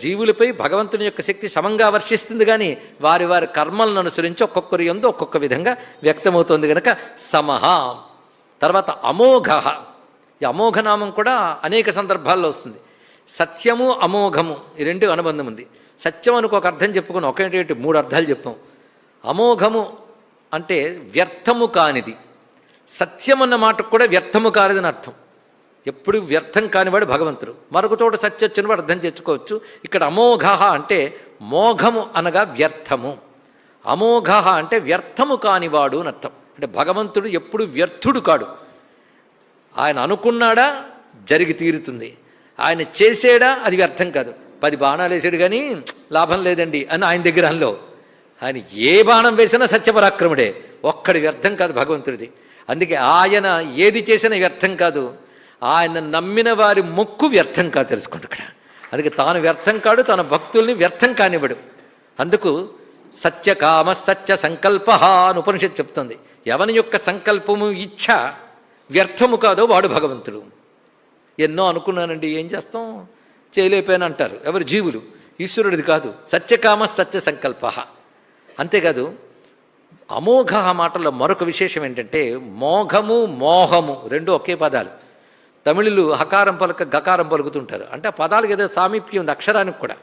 జీవులపై భగవంతుని యొక్క శక్తి సమంగా వర్షిస్తుంది కానీ వారి వారి కర్మలను అనుసరించి ఒక్కొక్కరి ఎందు ఒక్కొక్క విధంగా వ్యక్తమవుతుంది కనుక సమహ. తర్వాత అమోఘ. ఈ అమోఘ నామం కూడా అనేక సందర్భాల్లో వస్తుంది. సత్యము అమోఘము ఈ రెండు అనుబంధం ఉంది. సత్యం అనుకో ఒక అర్థం చెప్పుకుని ఒకటి మూడు అర్థాలు చెప్పాం. అమోఘము అంటే వ్యర్థము కానిది. సత్యం అన్న మాటకు కూడా వ్యర్థము కానిదని అర్థం. ఎప్పుడు వ్యర్థం కానివాడు భగవంతుడు. మరొక చోట సత్యొచ్చిన వాడు అర్థం చేసుకోవచ్చు. ఇక్కడ అమోఘ అంటే మోఘము అనగా వ్యర్థము. అమోఘ అంటే వ్యర్థము కానివాడు అని అర్థం. అంటే భగవంతుడు ఎప్పుడు వ్యర్థుడు కాడు. ఆయన అనుకున్నాడా జరిగి తీరుతుంది. ఆయన చేసేడా అది వ్యర్థం కాదు. పది బాణాలు వేసాడు కానీ లాభం లేదండి అని ఆయన దగ్గర అనలో ఆయన ఏ బాణం వేసినా సత్యపరాక్రముడే ఒక్కడి వ్యర్థం కాదు భగవంతుడిది. అందుకే ఆయన ఏది చేసినా వ్యర్థం కాదు. ఆయన నమ్మిన వారి మొక్కు వ్యర్థం కాదు తెలుసుకోండి ఇక్కడ. అందుకే తాను వ్యర్థం కాడు తన భక్తుల్ని వ్యర్థం కానివ్వడు. అందుకు సత్యకామ సత్య సంకల్ప అని ఉపనిషత్ చెప్తుంది. ఎవని యొక్క సంకల్పము ఇచ్ఛ వ్యర్థము కాదో వాడు భగవంతుడు. ఎన్నో అనుకున్నానండి ఏం చేస్తాం? చేయలేకపోయాను అంటారు. ఎవరు? జీవులు. ఈశ్వరుడిది కాదు. సత్యకామ సత్య సంకల్ప అంతేకాదు అమోఘ మాటల్లో మరొక విశేషం ఏంటంటే మోఘము మోహము రెండు ఒకే పదాలు. తమిళులు హకారం పలక గకారం పలుకుతుంటారు. అంటే ఆ పదాలకు ఏదో సామీప్యం ఉంది అక్షరానికి కూడా.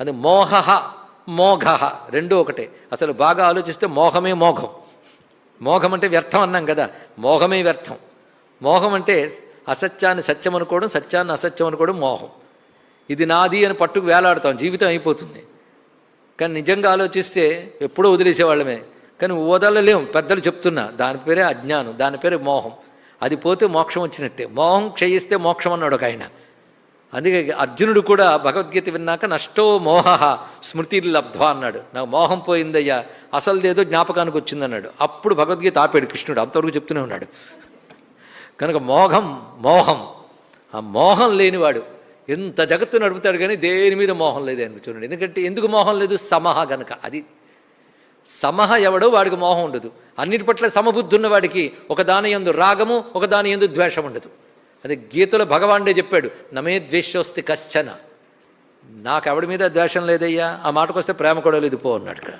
అది మోహ మోఘ రెండు ఒకటే. అసలు బాగా ఆలోచిస్తే మోహమే మోఘం. మోఘం అంటే వ్యర్థం అన్నాం కదా. మోహమే వ్యర్థం. మోహం అంటే అసత్యాన్ని సత్యం అనుకోవడం సత్యాన్ని అసత్యం అనుకోవడం మోహం. ఇది నాది అని పట్టుకు వేలాడతాం జీవితం అయిపోతుంది. కానీ నిజంగా ఆలోచిస్తే ఎప్పుడో వదిలేసేవాళ్ళమే. కానీ వదలలేం పెద్దలు చెప్తున్నా. దాని పేరే అజ్ఞానం దాని పేరే మోహం. అది పోతే మోక్షం వచ్చినట్టే. మోహం క్షయిస్తే మోక్షం అన్నాడు ఒక ఆయన. అందుకే అర్జునుడు కూడా భగవద్గీత విన్నాక నష్టో మోహ స్మృతి లబ్ధ్వా అన్నాడు. నాకు మోహం పోయిందయ్యా అసలుదేదో జ్ఞాపకానికి వచ్చిందన్నాడు. అప్పుడు భగవద్గీత ఆపాడు కృష్ణుడు అంతవరకు చెప్తూనే ఉన్నాడు. కనుక మోహం మోహం. ఆ మోహం లేనివాడు ఎంత జగత్తు నడుపుతాడు కానీ దేని మీద మోహం లేదు అని చూడండి. ఎందుకంటే ఎందుకు మోహం లేదు? సమహ గనక. అది సమహ ఎవడో వాడికి మోహం ఉండదు. అన్నిటి పట్ల సమబుద్ధి ఉన్నవాడికి ఒక దాని ఎందు రాగము ఒక దాని ఎందు ద్వేషం ఉండదు. అది గీతలో భగవానుడే చెప్పాడు నమే ద్వేషోస్తి కశ్చన. నాకు ఎవడి మీద ద్వేషం లేదయ్యా? ఆ మాటకు వస్తే ప్రేమ కూడా లేదు పో అన్నాడు ఇక్కడ.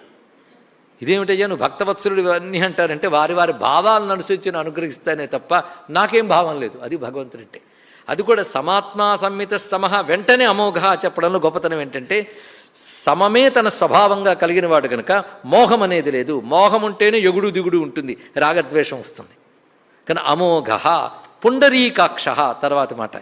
ఇదేమిటయ్యా? నువ్వు భక్తవత్సలుడు ఇవన్నీ అంటారంటే వారి వారి భావాలను అనుసరించి నేను అనుగ్రహిస్తానే తప్ప నాకేం భావం లేదు. అది భగవంతుడంటే. అది కూడా సమాత్మా సంహిత సమహ వెంటనే అమోఘ చెప్పడంలో గొప్పతనం ఏంటంటే సమమే తన స్వభావంగా కలిగిన వాడు కనుక మోహం అనేది లేదు. మోహం ఉంటేనే ఎగుడు దిగుడు ఉంటుంది రాగద్వేషం వస్తుంది. కానీ అమోఘ పుండరీకాక్ష తర్వాత మాట